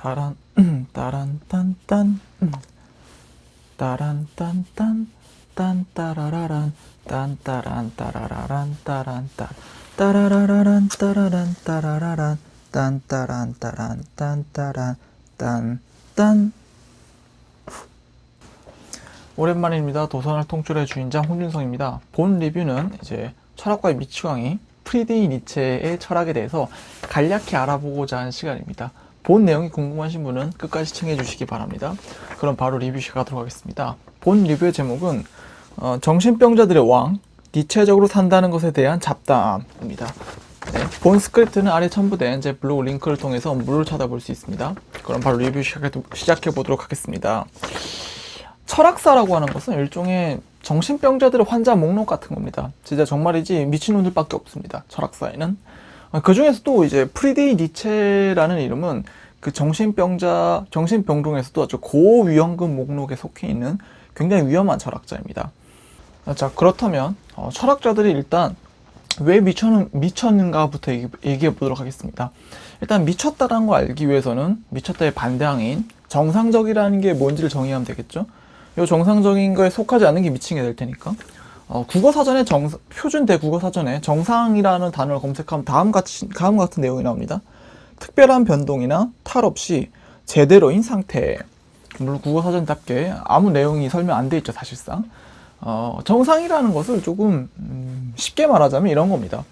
따란 따란 딴딴 따란 딴딴 딴 따라라란 딴 따란 따라라란 따란 따 따라라라란 따라란 따라라란 딴 따란 따란 딴 따란 딴딴 오랜만입니다. 도선을 통출의 주인장 홍준성입니다. 본 리뷰는 이제 철학과의 미치광이 프리드리 니체의 철학에 대해서 간략히 알아보고자 하는 시간입니다. 본 내용이 궁금하신 분은 끝까지 시청해 주시기 바랍니다. 그럼 바로 리뷰 시작하도록 하겠습니다. 본 리뷰의 제목은 어, 정신병자들의 왕, 니체적으로 산다는 것에 대한 잡담입니다. 네, 본 스크립트는 아래 첨부된 제 블로그 링크를 통해서 무료로 찾아볼 수 있습니다. 그럼 바로 리뷰 시작해 보도록 하겠습니다. 철학사라고 하는 것은 일종의 정신병자들의 환자 목록 같은 겁니다. 진짜 정말이지 미친놈들밖에 없습니다. 철학사에는. 그 중에서도 이제 프리데이 니체라는 이름은 그 정신병자, 정신병동에서도 아주 고위험군 목록에 속해 있는 굉장히 위험한 철학자입니다. 자, 그렇다면 어, 철학자들이 일단 왜 미쳤는, 미쳤는가부터 얘기, 얘기해 보도록 하겠습니다. 일단 미쳤다라는 걸 알기 위해서는 미쳤다의 반대항인 정상적이라는 게 뭔지를 정의하면 되겠죠. 이 정상적인 거에 속하지 않는 게 미친 게 될 테니까. 어, 국어 사전에 정 표준 대국어 사전에 정상이라는 단어를 검색하면 다음 같이 다음 같은 내용이 나옵니다. 특별한 변동이나 탈 없이 제대로인 상태. 물론 국어 사전답게 아무 내용이 설명 안 돼 있죠 사실상. 어, 정상이라는 것을 조금 음, 쉽게 말하자면 이런 겁니다.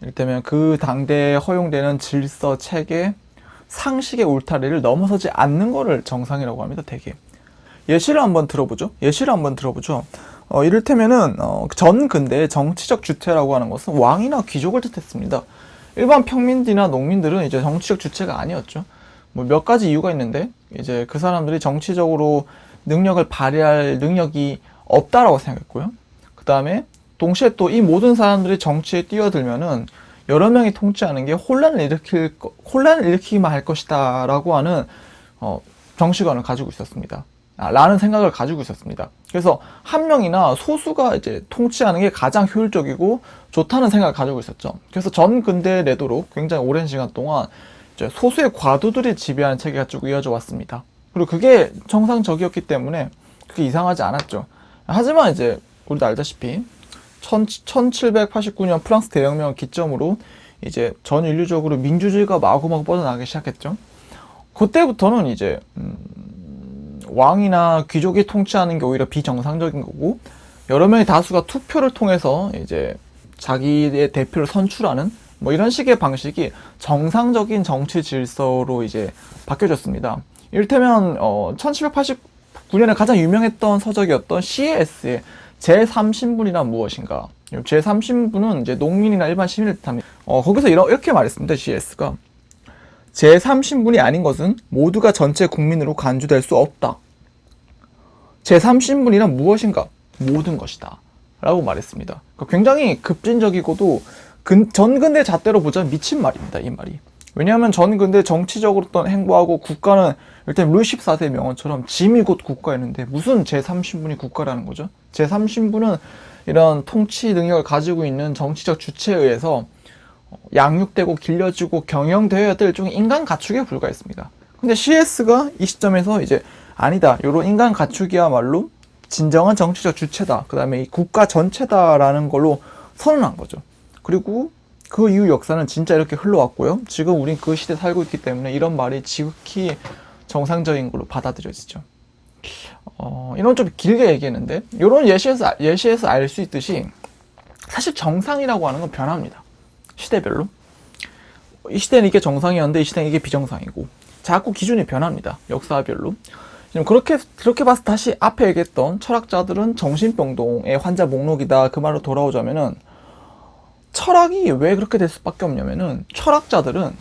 이를테면 그 당대에 허용되는 질서, 체계, 상식의 울타리를 넘어서지 않는 거를 정상이라고 합니다. 대개. 예시를 한번 들어보죠. 예시를 한번 들어보죠. 어, 이를테면은 어, 전 근대의 정치적 주체라고 하는 것은 왕이나 귀족을 뜻했습니다. 일반 평민들이나 농민들은 이제 정치적 주체가 아니었죠. 뭐 몇 가지 이유가 있는데 이제 그 사람들이 정치적으로 능력을 발휘할 능력이 없다라고 생각했고요. 그 다음에 동시에 또 이 모든 사람들이 정치에 뛰어들면은 여러 명이 통치하는 게 혼란을 일으킬 거- 혼란을 일으키기만 할 것이다라고 하는 어, 정치관을 가지고 있었습니다. 아, 라는 생각을 가지고 있었습니다. 그래서 한 명이나 소수가 이제 통치하는 게 가장 효율적이고 좋다는 생각을 가지고 있었죠. 그래서 전 근대 내도록 굉장히 오랜 시간 동안 소수의 과도들이 지배하는 체계가 쭉 이어져 왔습니다. 그리고 그게 정상적이었기 때문에 그게 이상하지 않았죠. 하지만 이제 우리도 알다시피 1789년 프랑스 대혁명을 기점으로 이제 전 인류적으로 민주주의가 마구마구 뻗어나가기 시작했죠. 그때부터는 이제 음, 왕이나 귀족이 통치하는 게 오히려 비정상적인 거고 여러 명의 다수가 투표를 통해서 이제 자기의 대표를 선출하는 뭐 이런 식의 방식이 정상적인 정치 질서로 이제 바뀌어졌습니다. 이를테면 어 1789년에 가장 유명했던 서적이었던 CAS의 제3신분이란 무엇인가? 제3신분은 이제 농민이나 일반 시민을 뜻합니다. 어, 거기서 이렇게 말했습니다. CAS가. 제3신분이 아닌 것은 모두가 전체 국민으로 간주될 수 없다. 제3신분이란 무엇인가? 모든 것이다. 라고 말했습니다. 그러니까 굉장히 급진적이고도 근, 전근대 잣대로 보자면 미친 말입니다. 이 말이. 왜냐하면 전근대 정치적으로 어떤 행보하고 국가는 일단 루이 14세 명언처럼 짐이 곧 국가였는데 무슨 제3신분이 국가라는 거죠? 제3신분은 이런 통치 능력을 가지고 있는 정치적 주체에 의해서 양육되고 길려지고 경영되어야 될 일종의 인간 가축에 불과했습니다. 근데 CS가 이 시점에서 이제 아니다. 요런 인간 가축이야말로 진정한 정치적 주체다. 그 다음에 이 국가 전체다라는 걸로 선언한 거죠. 그리고 그 이후 역사는 진짜 이렇게 흘러왔고요. 지금 우린 그 시대에 살고 있기 때문에 이런 말이 지극히 정상적인 걸로 받아들여지죠. 어, 이런 좀 길게 얘기했는데, 이런 예시에서, 예시에서 알 수 있듯이 사실 정상이라고 하는 건 변합니다. 시대별로. 이 시대는 이게 정상이었는데 이 시대는 이게 비정상이고 자꾸 기준이 변합니다. 역사별로. 지금 그렇게 그렇게 봐서 다시 앞에 얘기했던 철학자들은 정신병동의 환자 목록이다 그 말로 돌아오자면은 철학이 왜 그렇게 될 수밖에 없냐면은 철학자들은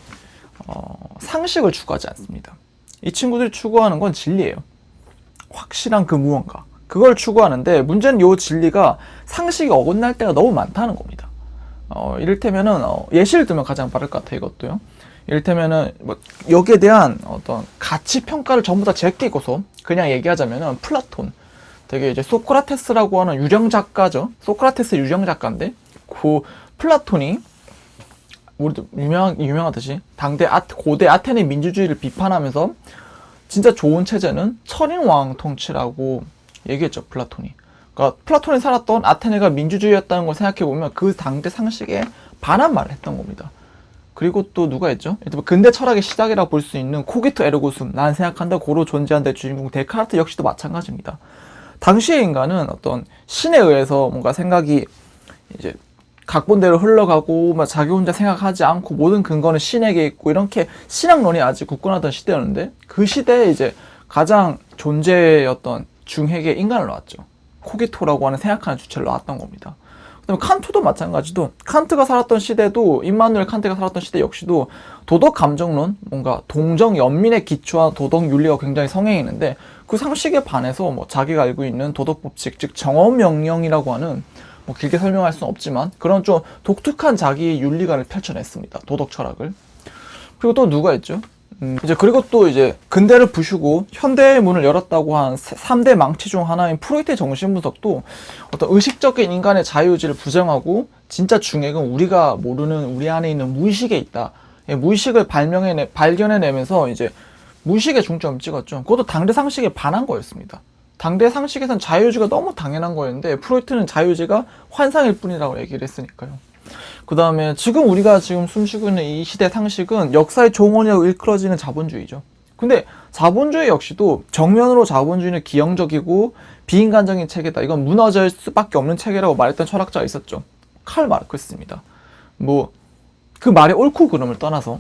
어, 상식을 추구하지 않습니다. 이 친구들이 추구하는 건 진리예요. 확실한 그 무언가 그걸 추구하는데 문제는 요 진리가 상식이 어긋날 때가 너무 많다는 겁니다. 어, 이를테면은, 어, 예시를 들면 가장 빠를 것 같아요, 이것도요. 이를테면은, 뭐, 여기에 대한 어떤 가치 평가를 전부 다 제끼고서 그냥 얘기하자면은, 플라톤. 되게 이제 소크라테스라고 하는 유령 작가죠. 소크라테스 유령 작가인데, 그 플라톤이 우리도 유명 유명하듯이 당대 아, 고대 아테네 민주주의를 비판하면서 진짜 좋은 체제는 철인왕 통치라고 얘기했죠 플라톤이. 그러니까 플라톤이 살았던 아테네가 민주주의였다는 걸 생각해 보면 그 당대 상식에 반한 말을 했던 겁니다. 그리고 또 누가 했죠? 들면 근대 철학의 시작이라고 볼수 있는 코기토 에르고숨, 난 생각한다 고로 존재한다 주인공 데카르트 역시도 마찬가지입니다. 당시의 인간은 어떤 신에 의해서 뭔가 생각이 이제 각본대로 흘러가고 막 자기 혼자 생각하지 않고 모든 근거는 신에게 있고 이렇게 신학론이 아직 굳건하던 시대였는데 그 시대에 이제 가장 존재의 어떤 중핵에 인간을 놓았죠. 코기토라고 하는 생각하는 주체를 놓았던 겁니다. 그다음에 칸트도 마찬가지도 칸트가 살았던 시대도 임마누엘 칸트가 살았던 시대 역시도 도덕 감정론 뭔가 동정 연민에 기초한 도덕 윤리가 굉장히 성행했는데 그 상식에 반해서 뭐 자기가 알고 있는 도덕 법칙 즉 정업 명령이라고 하는 뭐 길게 설명할 수는 없지만 그런 좀 독특한 자기 윤리관을 펼쳐냈습니다 도덕 철학을 그리고 또 누가 있죠? 음, 이제 그리고 또 이제 근대를 부수고 현대의 문을 열었다고 한 3대 망치 중 하나인 프로이트의 정신 분석도 어떤 의식적인 인간의 자유의지를 부정하고 진짜 중핵은 우리가 모르는 우리 안에 있는 무의식에 있다. 예, 무의식을 발명해 발견해내면서 이제 무의식에 중점을 찍었죠. 그것도 당대 상식에 반한 거였습니다. 당대 상식에선 자유의지가 너무 당연한 거였는데 프로이트는 자유의지가 환상일 뿐이라고 얘기를 했으니까요. 그 다음에 지금 우리가 지금 숨쉬고 있는 이 시대 상식은 역사의 종언이라고 일컬어지는 자본주의죠. 근데 자본주의 역시도 정면으로 자본주의는 기형적이고 비인간적인 체계다. 이건 무너질 수밖에 없는 체계라고 말했던 철학자가 있었죠. 칼 마르크스입니다. 뭐 그 말의 옳고 그름을 떠나서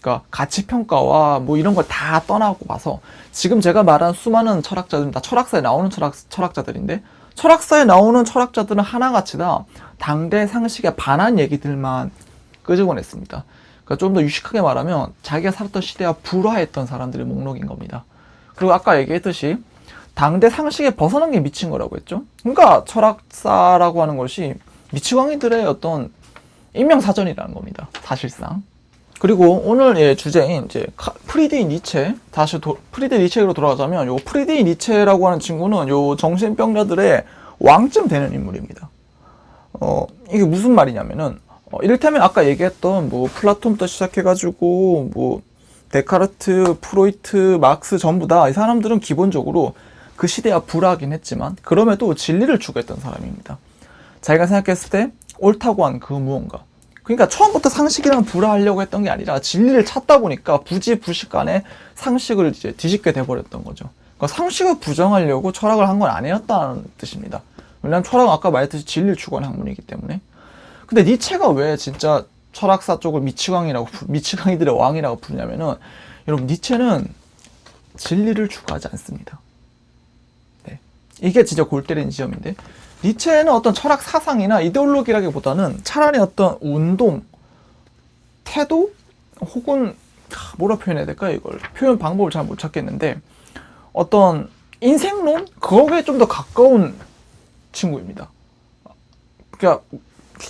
그러니까 가치 평가와 뭐 이런 걸 다 떠나고 봐서 지금 제가 말한 수많은 철학자들은 다 철학사에 나오는 철학, 철학자들인데 철학사에 나오는 철학자들은 하나같이 다 당대 상식에 반한 얘기들만 끄집어냈습니다. 그러니까 좀 더 유식하게 말하면 자기가 살았던 시대와 불화했던 사람들의 목록인 겁니다. 그리고 아까 얘기했듯이 당대 상식에 벗어난 게 미친 거라고 했죠. 그러니까 철학사라고 하는 것이 미치광이들의 어떤 인명사전이라는 겁니다. 사실상. 그리고 오늘 의 주제인 이제 프리디 니체 다시 도, 프리디 니체로 돌아가자면 요 프리디 니체라고 하는 친구는 요 정신병자들의 왕쯤 되는 인물입니다. 어 이게 무슨 말이냐면은 어, 이를테면 아까 얘기했던 뭐 플라톤부터 시작해가지고 뭐 데카르트, 프로이트, 막스 전부 다 이 사람들은 기본적으로 그 시대와 불화하긴 했지만 그럼에도 진리를 추구했던 사람입니다. 자기가 생각했을 때 옳다고 한 그 무언가 그러니까 처음부터 상식이랑 불화하려고 했던 게 아니라 진리를 찾다 보니까 부지 부식간에 상식을 이제 뒤집게 돼버렸던 거죠. 그러니까 상식을 부정하려고 철학을 한 건 아니었다는 뜻입니다. 왜냐하면 철학은 아까 말했듯이 진리를 추구하는 학문이기 때문에. 근데 니체가 왜 진짜 철학사 쪽을 미치광이라고 미치광이들의 왕이라고 부르냐면은 여러분 니체는 진리를 추구하지 않습니다. 네. 이게 진짜 골 때리는 지점인데 니체는 어떤 철학 사상이나 이데올로기라기보다는 차라리 어떤 운동, 태도, 혹은 뭐라 표현해야 될까 이걸 표현 방법을 잘 못 찾겠는데 어떤 인생론 그거에 좀 더 가까운 친구입니다. 그러니까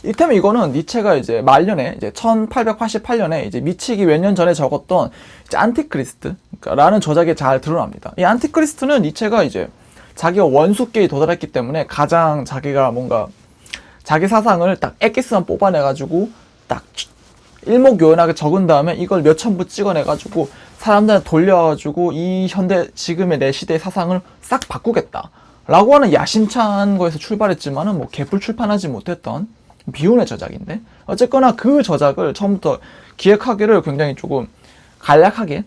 이때면 이거는 니체가 이제 말년에 이제 1888년에 이제 미치기 몇 년 전에 적었던 이제 안티크리스트라는 그러니까 저작에 잘 드러납니다. 이 안티크리스트는 니체가 이제 자기가 원숙계에 도달했기 때문에 가장 자기가 뭔가 자기 사상을 딱 엑기스만 뽑아내가지고 딱 일목요연하게 적은 다음에 이걸 몇 천부 찍어내가지고 사람들한테 돌려가지고 이 현대 지금의 내 시대의 사상을 싹 바꾸겠다. 라고 하는 야심찬 거에서 출발했지만은 뭐 개풀 출판하지 못했던 비운의 저작인데 어쨌거나 그 저작을 처음부터 기획하기를 굉장히 조금 간략하게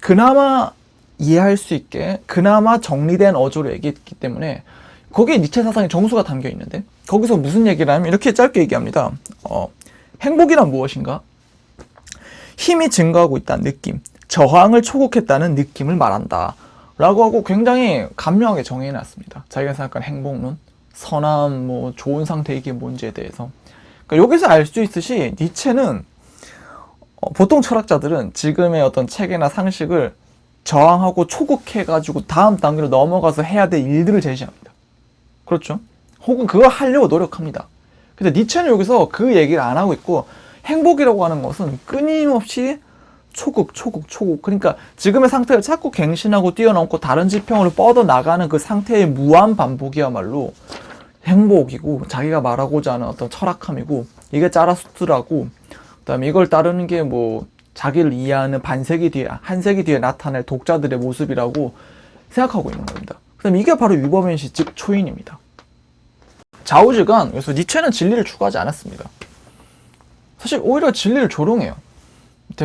그나마 이해할 수 있게 그나마 정리된 어조로 얘기했기 때문에 거기에 니체 사상의 정수가 담겨 있는데 거기서 무슨 얘기를 하면 이렇게 짧게 얘기합니다. 어, 행복이란 무엇인가? 힘이 증가하고 있다는 느낌, 저항을 초국했다는 느낌을 말한다. 라고 하고 굉장히 감명하게 정해놨습니다. 자기가 생각하는 행복론, 선함, 뭐 좋은 상태 이게 뭔지에 대해서. 그러니까 여기서 알 수 있듯이 니체는 어, 보통 철학자들은 지금의 어떤 체계나 상식을 저항하고 초국해가지고 다음 단계로 넘어가서 해야 될 일들을 제시합니다. 그렇죠? 혹은 그걸 하려고 노력합니다. 근데 니체는 여기서 그 얘기를 안 하고 있고 행복이라고 하는 것은 끊임없이 초국, 초국, 초국. 그러니까 지금의 상태를 자꾸 갱신하고 뛰어넘고 다른 지평으로 뻗어 나가는 그 상태의 무한 반복이야말로 행복이고 자기가 말하고자 하는 어떤 철학함이고 이게 짜라수트라고 그다음에 이걸 따르는 게 뭐 자기를 이해하는 반세기 뒤에 한 세기 뒤에 나타날 독자들의 모습이라고 생각하고 있는 겁니다. 그다음 이게 바로 유버맨시 즉 초인입니다. 좌우지간 그래서 니체는 진리를 추구하지 않았습니다. 사실 오히려 진리를 조롱해요.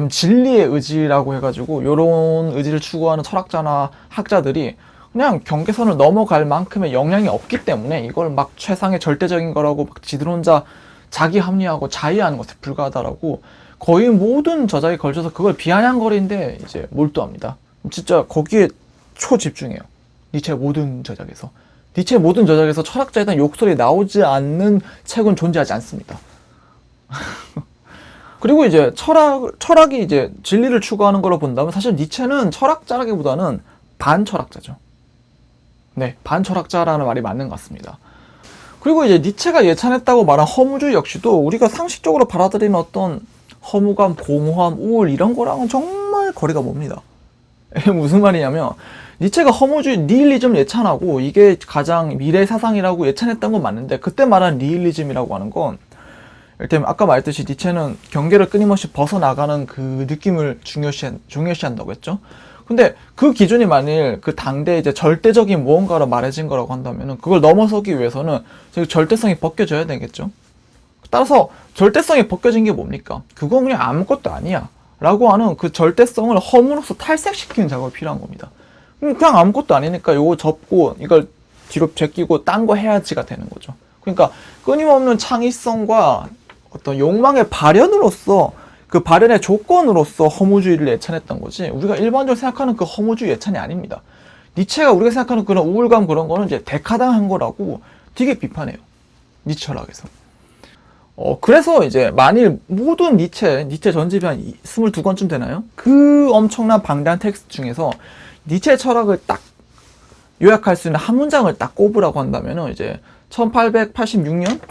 진리의 의지라고 해가지고 이런 의지를 추구하는 철학자나 학자들이 그냥 경계선을 넘어갈 만큼의 영향이 없기 때문에 이걸 막 최상의 절대적인 거라고 막 지들 혼자 자기 합리하고 자의하는 것에 불과하다라고 거의 모든 저작에 걸쳐서 그걸 비아냥거리는데 이제 몰두합니다. 진짜 거기에 초집중해요. 니체 모든 저작에서. 니체 모든 저작에서 철학자에 대한 욕설이 나오지 않는 책은 존재하지 않습니다. 그리고 이제 철학, 철학이 이제 진리를 추구하는 걸로 본다면 사실 니체는 철학자라기보다는 반철학자죠. 네, 반철학자라는 말이 맞는 것 같습니다. 그리고 이제 니체가 예찬했다고 말한 허무주의 역시도 우리가 상식적으로 받아들이는 어떤 허무감, 공허함, 우울 이런 거랑은 정말 거리가 멉니다. 무슨 말이냐면 니체가 허무주의 니힐리즘 예찬하고 이게 가장 미래 사상이라고 예찬했던 건 맞는데 그때 말한 니힐리즘이라고 하는 건 일테면 아까 말했듯이 니체는 경계를 끊임없이 벗어나가는 그 느낌을 중요시 중요시한다고 했죠. 근데 그 기준이 만일 그 당대 이제 절대적인 무언가로 말해진 거라고 한다면은 그걸 넘어서기 위해서는 절대성이 벗겨져야 되겠죠. 따라서 절대성이 벗겨진 게 뭡니까? 그건 그냥 아무것도 아니야. 라고 하는 그 절대성을 허물로서 탈색시키는 작업이 필요한 겁니다. 음, 그냥 아무것도 아니니까 요거 접고 이걸 뒤로 제끼고 딴 거 해야지가 되는 거죠. 그러니까 끊임없는 창의성과 어떤 욕망의 발현으로서 그 발현의 조건으로서 허무주의를 예찬했던 거지 우리가 일반적으로 생각하는 그 허무주의 예찬이 아닙니다. 니체가 우리가 생각하는 그런 우울감 그런 거는 이제 데카당한 거라고 되게 비판해요. 니체 철학에서. 어, 그래서 이제 만일 모든 니체, 니체 전집이 한 22권쯤 되나요? 그 엄청난 방대한 텍스트 중에서 니체 철학을 딱 요약할 수 있는 한 문장을 딱 꼽으라고 한다면은 이제 1886년?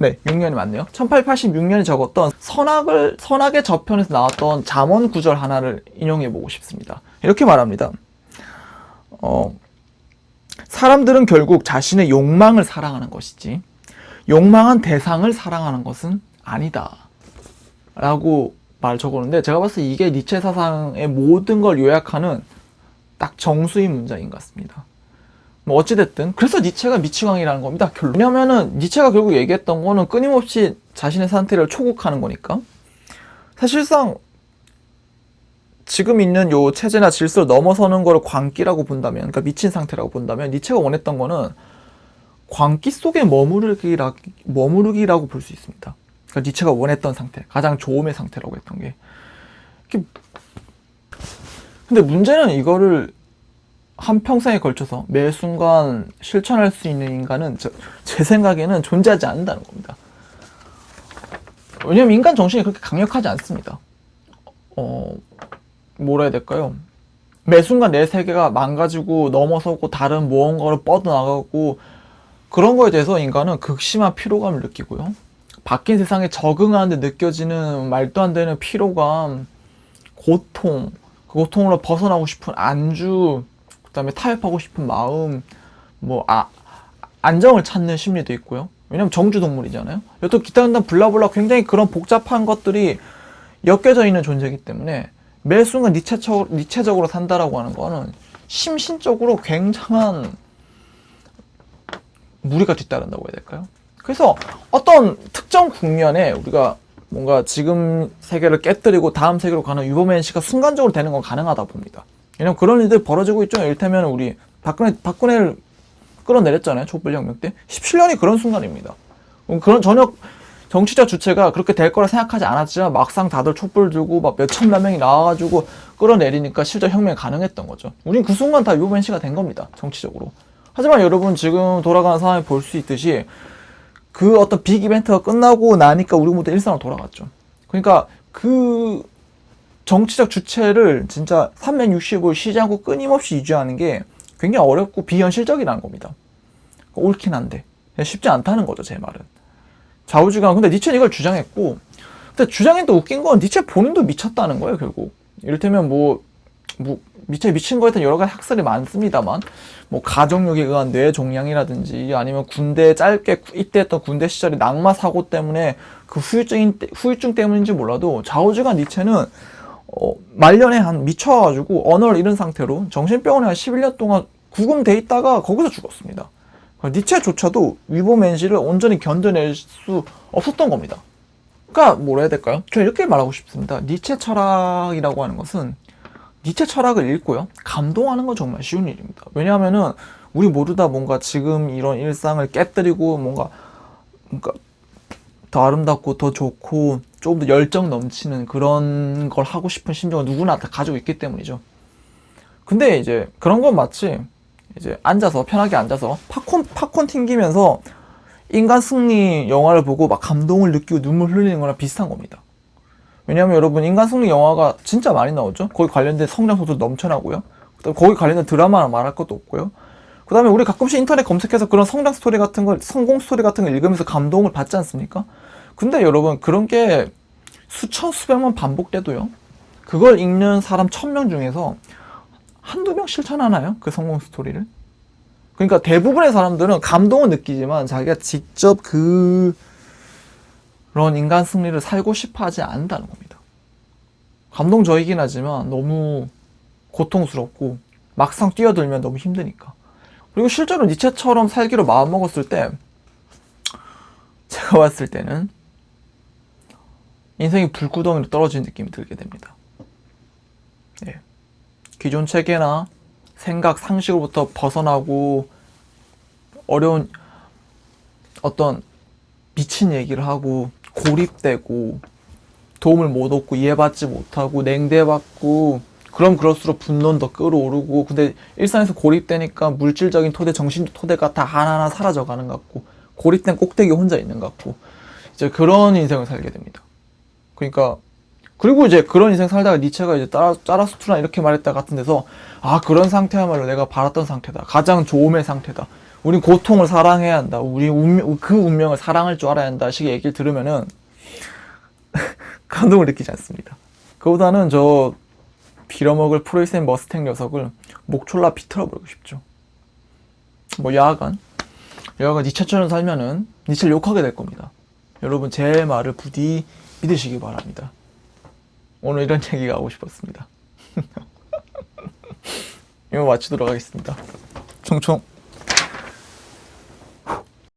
네, 6년이 맞네요. 1886년에 적었던 선악을, 선악의 저편에서 나왔던 잠언 구절 하나를 인용해 보고 싶습니다. 이렇게 말합니다. 어, 사람들은 결국 자신의 욕망을 사랑하는 것이지, 욕망한 대상을 사랑하는 것은 아니다. 라고 말 적었는데, 제가 봤을 때 이게 니체 사상의 모든 걸 요약하는 딱 정수인 문장인 것 같습니다. 뭐 어찌됐든 그래서 니체가 미치광이라는 겁니다 결론 왜냐면은 니체가 결국 얘기했던 거는 끊임없이 자신의 상태를 초국하는 거니까 사실상 지금 있는 요 체제나 질서를 넘어서는 거를 광기라고 본다면 그러니까 미친 상태라고 본다면 니체가 원했던 거는 광기 속에 머무르기라, 머무르기라고 볼 수 있습니다 그러니까 니체가 원했던 상태 가장 좋음의 상태라고 했던 게 근데 문제는 이거를 한 평생에 걸쳐서 매 순간 실천할 수 있는 인간은 저, 제 생각에는 존재하지 않는다는 겁니다. 왜냐면 인간 정신이 그렇게 강력하지 않습니다. 어, 뭐라 해야 될까요? 매 순간 내 세계가 망가지고 넘어서고 다른 무언가로 뻗어나가고 그런 거에 대해서 인간은 극심한 피로감을 느끼고요. 바뀐 세상에 적응하는데 느껴지는 말도 안 되는 피로감, 고통, 그 고통으로 벗어나고 싶은 안주, 그 다음에 타협하고 싶은 마음, 뭐 아, 안정을 찾는 심리도 있고요. 왜냐면 정주 동물이잖아요. 여튼 기타 등등 블라블라 굉장히 그런 복잡한 것들이 엮여져 있는 존재이기 때문에 매 순간 니체적, 니체적으로 산다라고 하는 거는 심신적으로 굉장한 무리가 뒤따른다고 해야 될까요? 그래서 어떤 특정 국면에 우리가 뭔가 지금 세계를 깨뜨리고 다음 세계로 가는 유보맨시가 순간적으로 되는 건 가능하다 봅니다. 왜냐면 그런 일들이 벌어지고 있죠. 이를테면 우리 박근혜, 박근혜를 끌어내렸잖아요. 촛불혁명 때. 17년이 그런 순간입니다. 그런 전혀 정치적 주체가 그렇게 될 거라 생각하지 않았지만 막상 다들 촛불 들고 막 몇천만 명이 나와가지고 끌어내리니까 실제 혁명이 가능했던 거죠. 우린 그 순간 다 유벤시가 된 겁니다. 정치적으로. 하지만 여러분 지금 돌아가는 상황을 볼수 있듯이 그 어떤 빅 이벤트가 끝나고 나니까 우리 모두 일상으로 돌아갔죠. 그러니까 그 정치적 주체를 진짜 365일 쉬지 않고 끊임없이 유지하는 게 굉장히 어렵고 비현실적이라는 겁니다. 옳긴 한데 쉽지 않다는 거죠 제 말은. 좌우지간 근데 니체는 이걸 주장했고 근데 주장이 또 웃긴 건 니체 본인도 미쳤다는 거예요 결국. 이를테면 뭐 뭐 미쳐 미친 거에 대한 여러 가지 학설이 많습니다만 뭐 가족력에 의한 뇌 종양이라든지 아니면 군대 짧게 입대했던 군대 시절의 낙마 사고 때문에 그 후유증인 후유증 때문인지 몰라도 좌우지간 니체는 어, 말년에 한 미쳐가지고 언어를 잃은 상태로 정신병원에 한 11년 동안 구금돼 있다가 거기서 죽었습니다. 니체조차도 위보맨시를 온전히 견뎌낼 수 없었던 겁니다. 그러니까 뭐라 해야 될까요? 저는 이렇게 말하고 싶습니다. 니체 철학이라고 하는 것은 니체 철학을 읽고요. 감동하는 건 정말 쉬운 일입니다. 왜냐하면은 우리 모두 다 뭔가 지금 이런 일상을 깨뜨리고 뭔가 뭔가 더 아름답고 더 좋고 조금 더 열정 넘치는 그런 걸 하고 싶은 심정을 누구나 다 가지고 있기 때문이죠. 근데 이제 그런 건 마치 이제 앉아서 편하게 앉아서 팝콘 팝콘 튕기면서 인간 승리 영화를 보고 막 감동을 느끼고 눈물 흘리는 거랑 비슷한 겁니다. 왜냐하면 여러분 인간 승리 영화가 진짜 많이 나오죠. 거기 관련된 성장 소설 넘쳐나고요. 그다음 거기 관련된 드라마나 말할 것도 없고요. 그 다음에 우리 가끔씩 인터넷 검색해서 그런 성장 스토리 같은 걸 성공 스토리 같은 걸 읽으면서 감동을 받지 않습니까? 근데 여러분 그런 게 수천 수백만 반복돼도요. 그걸 읽는 사람 천 명 중에서 한두 명 실천하나요? 그 성공 스토리를? 그러니까 대부분의 사람들은 감동을 느끼지만 자기가 직접 그 그런 인간 승리를 살고 싶어 하지 않는다는 겁니다. 감동적이긴 하지만 너무 고통스럽고 막상 뛰어들면 너무 힘드니까. 그리고 실제로 니체처럼 살기로 마음먹었을 때 제가 봤을 때는 인생이 불구덩이로 떨어지는 느낌이 들게 됩니다. 예. 기존 체계나 생각, 상식으로부터 벗어나고 어려운 어떤 미친 얘기를 하고 고립되고 도움을 못 얻고 이해받지 못하고 냉대받고 그럼 그럴수록 분노는 더 끌어오르고 근데 일상에서 고립되니까 물질적인 토대, 정신 토대가 다 하나하나 사라져가는 것 같고 고립된 꼭대기 혼자 있는 것 같고 이제 그런 인생을 살게 됩니다. 그러니까 그리고 이제 그런 인생 살다가 니체가 이제 짜라수트나 이렇게 말했다 같은 데서 아 그런 상태야말로 내가 바랐던 상태다. 가장 좋음의 상태다. 우린 고통을 사랑해야 한다. 우리 운명, 그 운명을 사랑할 줄 알아야 한다. 식의 얘기를 들으면은 감동을 느끼지 않습니다. 그보다는 저 빌어먹을 프로이센 머스탱 녀석을 목졸라 비틀어 버리고 싶죠. 뭐 여하간 여하간 니체처럼 살면은 니체를 욕하게 될 겁니다. 여러분 제 말을 부디 믿으시기 바랍니다 오늘 이런 얘기가 하고 싶었습니다. 이거 마치도록 하겠습니다. 총총.